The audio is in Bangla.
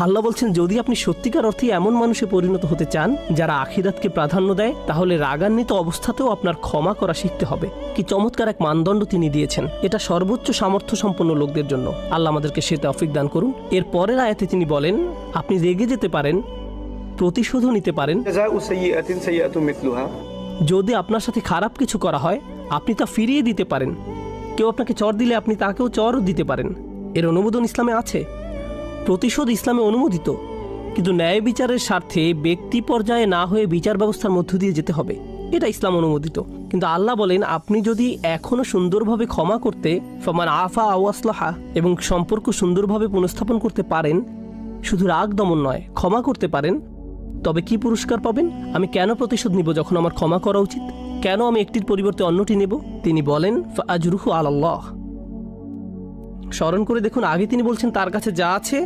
আল্লাহ বলছেন যদি আপনি সত্যিকার অর্থে এমন মানুষে পরিণত হতে চান যারা আখিরাতকে প্রাধান্য দেয় তাহলে রাগান্বিত অবস্থাতেও আপনার ক্ষমা করা শিখতে হবে। কি চমৎকার এক মানদণ্ড তিনি দিয়েছেন। এটা সর্বোচ্চ সামর্থ্য সম্পন্ন লোকদের জন্য। আল্লাহ আমাদেরকে সে তফিক দান করুন। এর পরের আয়াতে তিনি বলেন আপনি রেগে যেতে পারেন প্রতিশোধও নিতে পারেন। যদি আপনার সাথে খারাপ কিছু করা হয় আপনি তা ফিরিয়ে দিতে পারেন। কেউ আপনাকে চর দিলে আপনি তাকেও চরও দিতে পারেন। এর অনুমোদন ইসলামে আছে? প্রতিশোধ ইসলামে অনুমোদিত, কিন্তু ন্যায় বিচারের স্বার্থে ব্যক্তি পর্যায়ে না হয়ে বিচার ব্যবস্থার মধ্য দিয়ে যেতে হবে। এটা ইসলাম অনুমোদিত। কিন্তু আল্লাহ বলেন, আপনি যদি এখনও সুন্দরভাবে ক্ষমা করতে, ফমান আফা আওয়াসলাহা এবং সম্পর্ক সুন্দরভাবে পুনঃস্থাপন করতে পারেন, শুধু রাগ দমন নয়, ক্ষমা করতে পারেন, তবে কি পুরস্কার পাবেন? আমি কেন প্রতিশোধ নিব যখন আমার ক্ষমা করা উচিত? কেন আমি একটির পরিবর্তে অন্যটি নেব? তিনি বলেন আজরুহু আল্লাহ স্মরণ করে দেখুন আগে তিনি বলছেন তার কাছে যা আছে